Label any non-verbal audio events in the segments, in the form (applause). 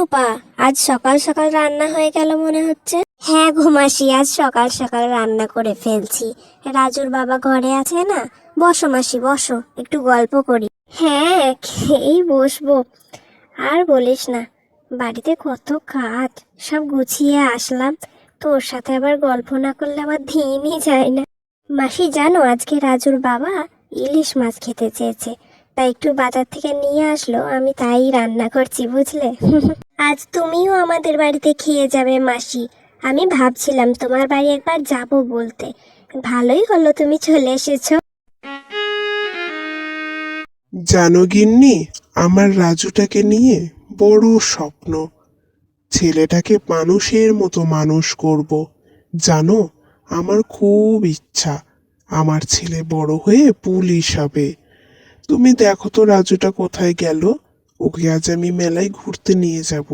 রূপা আজ সকাল সকাল রান্না হয়ে গেল মনে হচ্ছে। হ্যাঁ ঘুমাসি আজ সকাল সকাল রান্না করে ফেলছি। রাজুর বাবা ঘরে আছে না? বসো মাসি বসো একটু গল্প করি। হ্যাঁ খেয়েই বসবো। আর বলিস না বাড়িতে কত কাজ সব গুছিয়ে আসলাম। তোর সাথে আবার গল্প না করলে আমার দিনই যায় না। মাসি জানো আজকে রাজুর বাবা ইলিশ মাছ খেতে চেয়েছে। তাই একটু বাজার থেকে নিয়ে আসলো আমি তাই রান্না করছি বুঝলে? (laughs) আজ তুমিও আমাদের বাড়িতে খেয়ে যাবে, মাসি। আমি ভাবছিলাম তোমার বাড়ি একবার যাব বলতে। ভালোই হলো তুমি চলে এসেছ। জানো গিন্নি, আমার রাজুটাকে নিয়ে বড় স্বপ্ন। ছেলেটাকে মানুষের মতো মানুষ করব। জানো, আমার খুব ইচ্ছা। আমার ছেলে বড় হয়ে পুলিশ হবে। তুমি দেখো তো রাজুটা কোথায় গেল। ওকে আজ আমি মেলায় ঘুরতে নিয়ে যাব।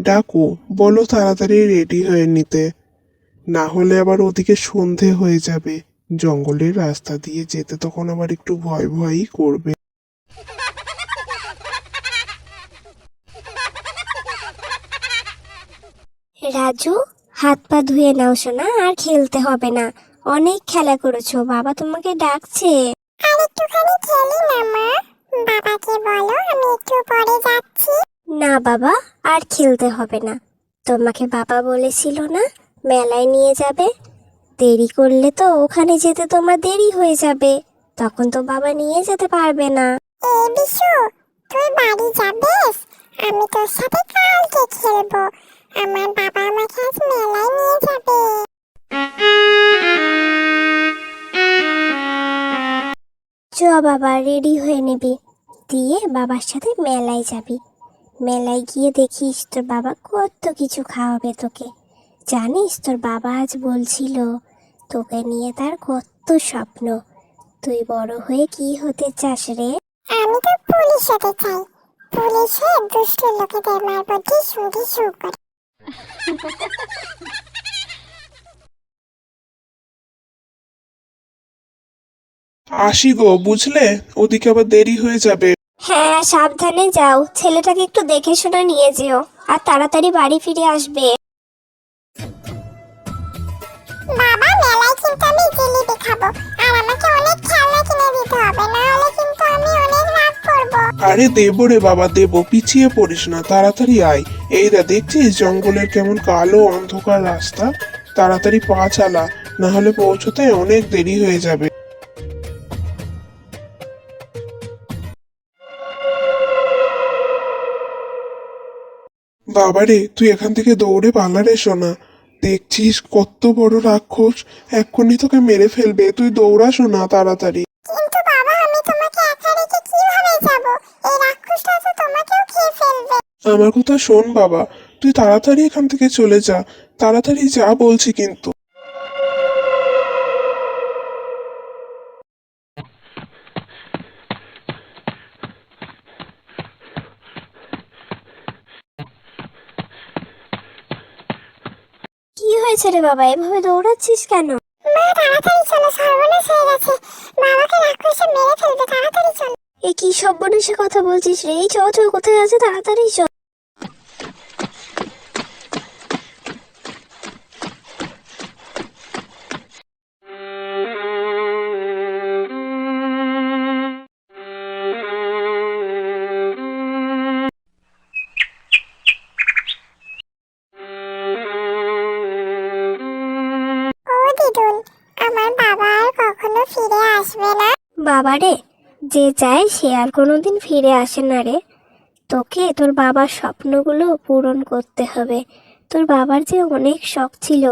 ডাকো বলো তাড়াতাড়ি রেডি হয়ে নিতে। না হলে আবার ওদিকে সন্ধে হয়ে যাবে। জঙ্গলের রাস্তা দিয়ে যেতে তখন আবার একটু ভয় ভয়ই করবে। রাজু হাত পা ধুয়ে নাও শোনা আর খেলতে হবে না। অনেক খেলা করেছ বাবা তোমাকে ডাকছে। আর একটুখানি খেলি না মা। বাবাকে বলো আমি একটু বাবা আর খেলতে হবে না। তোমাকে বাবা বলেছিল না মেলায় নিয়ে যাবে। দেরি করলে তো ওখানে যেতে তোমার দেরি হয়ে যাবে। তখন তো বাবা নিয়ে যেতে পারবে না। এই বিশু তুই বাড়ি যাবেস? আমি তোর সাথে কালকে খেলব। আমার বাবা আমাকে আজ মেলায় নিয়ে যাবে। চ বাবা রেডি হয়ে নিবি। দিয়ে বাবার সাথে মেলায় যাবি। মেলায় গিয়ে দেখিস তোর বাবা কত কিছু খাওয়াবে তোকে। জানিস তোর বাবা আজ বলছিল তোকে নিয়ে তার কত স্বপ্ন। তুই বড় হয়ে কি হতে চাস রে? আমি তো পুলিশ হতে চাই। পুলিশ হয়ে দুষ্ট লোকেদের মারবো করে। আসি গো বুঝলে? ওদিকে আবার দেরি হয়ে যাবে। হ্যাঁ সাবধানে যাও। ছেলেটাকে একটু দেখে শুনে নিয়ে যেও আর তাড়াতাড়ি বাড়ি ফিরে আসবে। বাবা মেলায় কিন্তু আমি জিলিপি খাব। আর আমাকে অনেক খেলনা কিনে দিতে হবে না হলে কিন্তু আমি অনেক রাগ করব। আরে দেবো রে বাবা দেবো পিছিয়ে পড়িস না তাড়াতাড়ি আয়। এই দা দেখছিস জঙ্গলের কেমন কালো অন্ধকার রাস্তা? তাড়াতাড়ি পা চালা না হলে পৌঁছতে অনেক দেরি হয়ে যাবে। বাবারে তুই এখান থেকে দৌড়ে পালারে সোনা। দেখছিস কত বড় রাক্ষস? এক্ষুনি তোকে মেরে ফেলবে। তুই দৌড়া সোনা তাড়াতাড়ি। কিন্তু বাবা আমি তোমাকে একা রেখে কীভাবে যাব? এই রাক্ষসটা তো তোমাকেও খেয়ে ফেলবে। আমার কথা শোন বাবা তুই তাড়াতাড়ি এখান থেকে চলে যা। তাড়াতাড়ি যা বলছি কিন্তু। হয়েছে রে বাবা এভাবে দৌড়াচ্ছিস কেন? মা তাড়াতাড়ি চলো সর্বনাশ হয়ে গেছে। বাবাকে রাক্ষসে মেরে ফেলবে তাড়াতাড়ি চলো। এ কি সব সর্বনাশে কথা বলছিস রে? এই চল চল কোথায় আছে? তাড়াতাড়ি চ দিদুন আমার বাবা আর কখনো ফিরে আসবে না। বাবা রে, যে চায় সে আর কোনোদিন ফিরে আসে না রে। তোকে, তোর বাবার স্বপ্নগুলো পূরণ করতে হবে। তোর বাবার যে অনেক শখ ছিল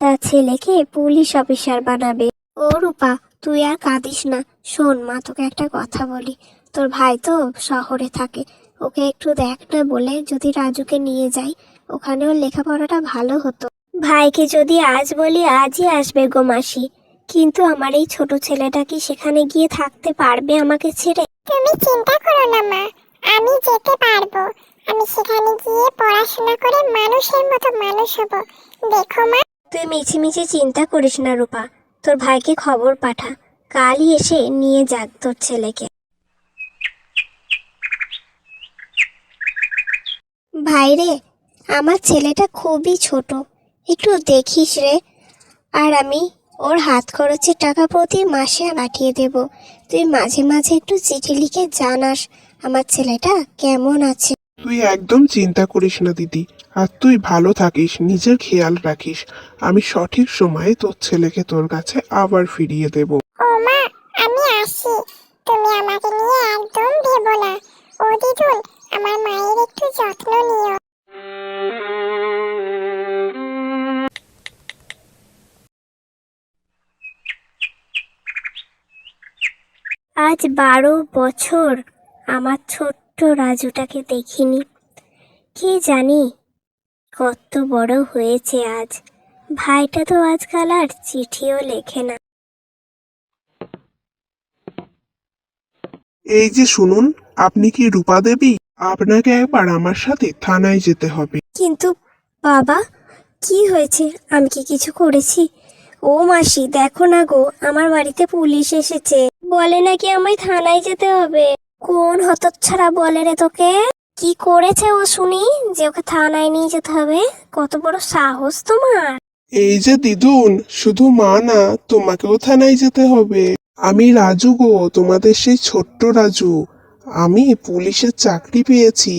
তার ছেলেকে পুলিশ অফিসার বানাবে। ও রূপা, তুই আর কাঁদিস না। শোন মা, তোকে একটা কথা বলি। তোর ভাই তো শহরে থাকে। ওকে একটু দেখ না বলে যদি রাজুকে নিয়ে যাই, ওখানেও লেখাপড়াটা ভালো হতো। ভাইকে যদি আজ বলি আজই আসবে গো মাসি। কিন্তু আমার এই ছোট ছেলেটা কি সেখানে গিয়ে থাকতে পারবে আমাকে ছেড়ে? তুমি চিন্তা করো না মা। আমি যেতে পারব। আমি সেখানে গিয়ে পড়াশোনা করে মানুষের মতো মানুষ হব। দেখো মা। তুই মিছি মিছি চিন্তা করিস না রূপা। তোর ভাইকে খবর পাঠা। কালই এসে নিয়ে যাক তোর ছেলেকে। ভাইরে আমার ছেলেটা খুবই ছোট। একটু দেখিস রে। আর আমি ওর হাত খরচের টাকা প্রতি মাসে পাঠিয়ে দেব। তুই মাঝে মাঝে একটু চিঠি লিখে জানাস আমার ছেলেটা কেমন আছে। তুই একদম চিন্তা করিস না দিদি। আর তুই ভালো থাকিস নিজের খেয়াল রাখিস। আমি সঠিক সময়ে তোর ছেলেকে তোর কাছে আবার ফিরিয়ে দেব। ও মা আমি আসি। তুমি আমাকে নিয়ে একদম ভেবো না। ও দিদুন আমার মায়ের একটু যত্ন আজ বারো বছর আমার ছোট্ট রাজুটাকে দেখিনি। কে জানি কত বড় হয়েছে আজ। ভাইটা তো আজকাল আর চিঠিও লেখে না। এই যে শুনুন আপনি কি রূপা দেবী? আপনাকে একবার আমার সাথে থানায় যেতে হবে। কিন্তু বাবা কি হয়েছে? আমি কি কিছু করেছি? ও মাসি দেখো না গো আমার বাড়িতে পুলিশ এসেছে। বলে নাকি আমায় থানায় যেতে হবে? কোন হতচ্ছাড়া বলে রে তোকে? কি করেছে ও শুনি? যে ওকে থানায় নিয়ে যেতে হবে? কত বড় সাহস তোমার। এই যে দিদুন শুধু মা না তোমাকেও থানায় যেতে হবে। আমি রাজু গো তোমাদের সেই ছোট্ট রাজু। আমি পুলিশের চাকরি পেয়েছি।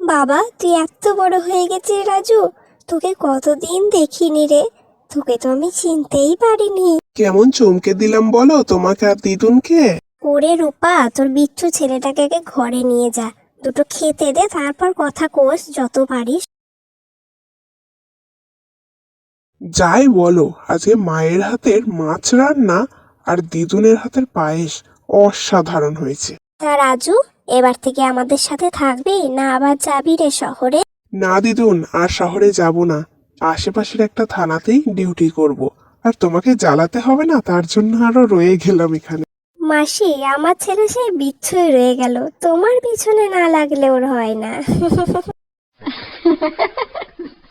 বাবা তুই এত বড় হয়ে গেছিস রাজু। তোকে কতদিন দেখিনি রে। তোকে তো আমি চিনতেই পারিনি। কেমন চমকে দিলাম বলো তোমাকে আর দিদুনকে? ওরে রূপা তোর বিচ্ছু ছেলেটাকে আগে ঘরে নিয়ে যা। দুটো খেতে দে তারপর কথা কোষ যত পারিস। যাই বলো আজকে মায়ের হাতের মাছ রান্না আর দিদুনের হাতের পায়েস অসাধারণ হয়েছে। তা রাজু এবার থেকে আমাদের সাথে থাকবি না আবার যাবি রে শহরে? না দিদুন আর শহরে যাব না। আশেপাশের একটা থানাতেই ডিউটি করব। আর তোমাকে জ্বালাতে হবে না, তার জন্য আরও রয়ে গেলাম এখানে। মাসি, আমার ছেলে সেই বিচ্ছুই রয়ে গেল। তোমার পিছনে না লাগলে ওর হয় না। (laughs)